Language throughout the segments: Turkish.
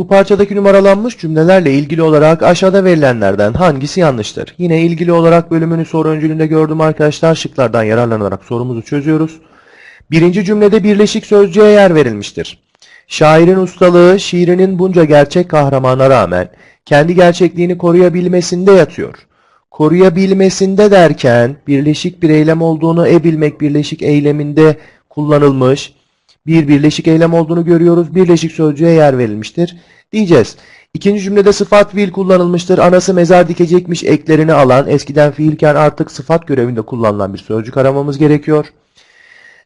Bu parçadaki numaralanmış cümlelerle ilgili olarak aşağıda verilenlerden hangisi yanlıştır? Yine ilgili olarak bölümünü soru öncülüğünde gördüm arkadaşlar. Şıklardan yararlanarak sorumuzu çözüyoruz. Birinci cümlede birleşik sözcüğe yer verilmiştir. Şairin ustalığı şiirinin bunca gerçek kahramana rağmen kendi gerçekliğini koruyabilmesinde yatıyor. Koruyabilmesinde derken birleşik bir eylem olduğunu e bilmek birleşik eyleminde kullanılmış bir birleşik eylem olduğunu görüyoruz. Birleşik sözcüğe yer verilmiştir diyeceğiz. İkinci cümlede sıfat fiil kullanılmıştır. Anası mezar dikecekmiş eklerini alan eskiden fiilken artık sıfat görevinde kullanılan bir sözcük aramamız gerekiyor.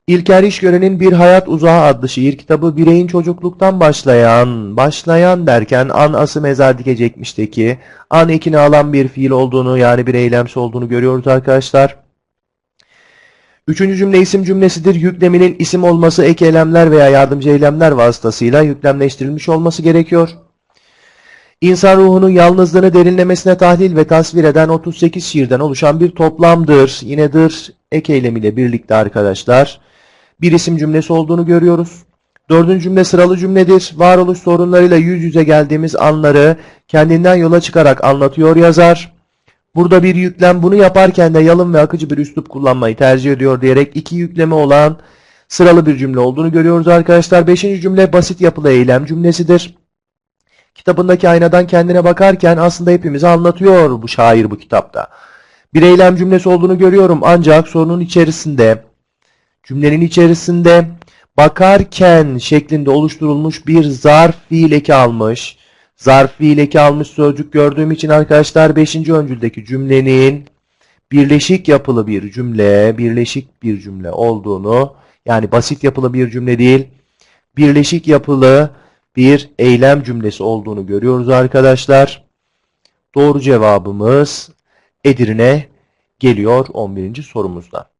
İlker İşgören'in Bir Hayat Uzağı adlı şiir kitabı bireyin çocukluktan başlayan, başlayan derken an ası mezar dikecekmişteki an ekini alan bir fiil olduğunu yani bir eylemsi olduğunu görüyoruz arkadaşlar. Üçüncü cümle isim cümlesidir. Yükleminin isim olması ek eylemler veya yardımcı eylemler vasıtasıyla yüklemleştirilmiş olması gerekiyor. İnsan ruhunun yalnızlığını derinlemesine tahlil ve tasvir eden 38 şiirden oluşan bir toplamdır. Yinedir ek eylemiyle birlikte arkadaşlar. Bir isim cümlesi olduğunu görüyoruz. Dördüncü cümle sıralı cümledir. Varoluş sorunlarıyla yüz yüze geldiğimiz anları kendinden yola çıkarak anlatıyor yazar. Burada bir yüklem bunu yaparken de yalın ve akıcı bir üslup kullanmayı tercih ediyor diyerek iki yükleme olan sıralı bir cümle olduğunu görüyoruz arkadaşlar. Beşinci cümle basit yapılı eylem cümlesidir. Kitabındaki aynadan kendine bakarken aslında hepimize anlatıyor bu şair bu kitapta. Bir eylem cümlesi olduğunu görüyorum ancak sorunun içerisinde cümlenin içerisinde bakarken şeklinde oluşturulmuş bir zarf fiil eki almış. Zarf fiil eki almış sözcük gördüğüm için arkadaşlar 5. öncüldeki cümlenin birleşik yapılı bir cümle, birleşik bir cümle olduğunu yani basit yapılı bir cümle değil, birleşik yapılı bir eylem cümlesi olduğunu görüyoruz arkadaşlar. Doğru cevabımız Edirne geliyor 11. sorumuzda.